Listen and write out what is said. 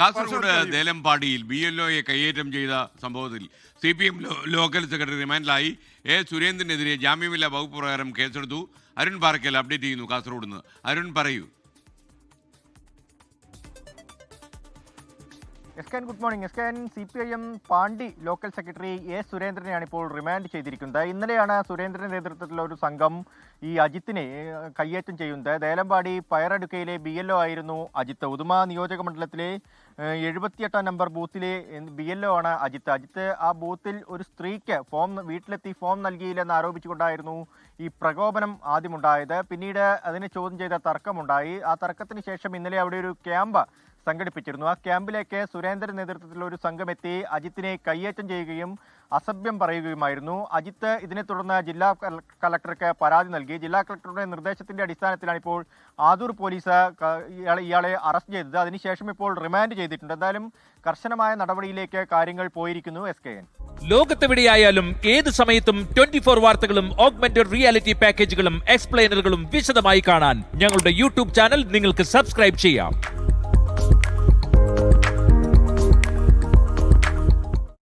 കാസർഗോഡ് ദേലമ്പാടിയിൽ B L ഒയെ കയ്യേറ്റം ചെയ്ത സംഭവത്തിൽ C P M local secretary റിമാൻഡിലായി A സുരേന്ദ്രനെതിരെ ജാമ്യമില്ലാ വകുപ്പ് പ്രകാരം കേസെടുത്തു. അരുൺ പാറയ്ക്കൽ അപ്ഡേറ്റ് ചെയ്യുന്നു കാസർഗോഡ് നിന്ന്. അരുൺ പറയൂ. S Ken good morning S Ken C P I M Pandi local secretary A സുരേന്ദ്രനെയാണ് ഇപ്പോൾ റിമാൻഡ് ചെയ്തിരിക്കുന്നത്. ഇന്നലെയാണ് സുരേന്ദ്രന്റെ നേതൃത്വത്തിലുള്ള ഒരു സംഘം ഈ അജിത്തിനെ കയ്യേറ്റം ചെയ്യുന്നത്. ദേലമ്പാടി പയറടുക്കയിലെ ബി എൽ ഒ ആയിരുന്നു അജിത്ത്. ഉദുമ നിയോജക മണ്ഡലത്തിലെ എഴുപത്തിയെട്ടാം നമ്പർ ബൂത്തിലെ ബി എൽ ഒ ആണ് അജിത്ത്. അജിത്ത് ആ ബൂത്തിൽ ഒരു സ്ത്രീക്ക് ഫോം വീട്ടിലെത്തി ഫോം നൽകിയില്ലെന്ന് ആരോപിച്ചുകൊണ്ടായിരുന്നു ഈ പ്രകോപനം ആദ്യമുണ്ടായത്. പിന്നീട് അതിനെ ചോദ്യം ചെയ്ത തർക്കമുണ്ടായി. ആ തർക്കത്തിന് ശേഷം ഇന്നലെ അവിടെ ഒരു ക്യാമ്പ് സംഘടിപ്പിച്ചിരുന്നു. ആ ക്യാമ്പിലേക്ക് സുരേന്ദ്രൻ നേതൃത്വത്തിലുള്ള ഒരു സംഘം എത്തി അജിത്തിനെ കയ്യേറ്റം ചെയ്യുകയും അസഭ്യം പറയുകയുമായിരുന്നു. അജിത്ത് ഇതിനെ തുടർന്ന് ജില്ലാ കളക്ടർക്ക് പരാതി നൽകി. ജില്ലാ കളക്ടറുടെ നിർദ്ദേശത്തിന്റെ അടിസ്ഥാനത്തിലാണ് ഇപ്പോൾ ആദൂർ പോലീസ് ഇയാളെ ഇയാളെ അറസ്റ്റ് ചെയ്തത്. അതിനുശേഷം ഇപ്പോൾ റിമാൻഡ് ചെയ്തിട്ടുണ്ട്. എന്തായാലും കർശനമായ നടപടിയിലേക്ക് കാര്യങ്ങൾ പോയിരിക്കുന്നു എസ് കെ എൻ. ലോകത്തെവിടെയായാലും ഏത് സമയത്തും ട്വന്റി ഫോർ വാർത്തകളും ഓഗ്മെന്റഡ് റിയാലിറ്റി പാക്കേജുകളും എക്സ്പ്ലെയിനറുകളും വിശദമായി കാണാൻ ഞങ്ങളുടെ യൂട്യൂബ് ചാനൽ നിങ്ങൾക്ക് സബ്സ്ക്രൈബ് ചെയ്യാം.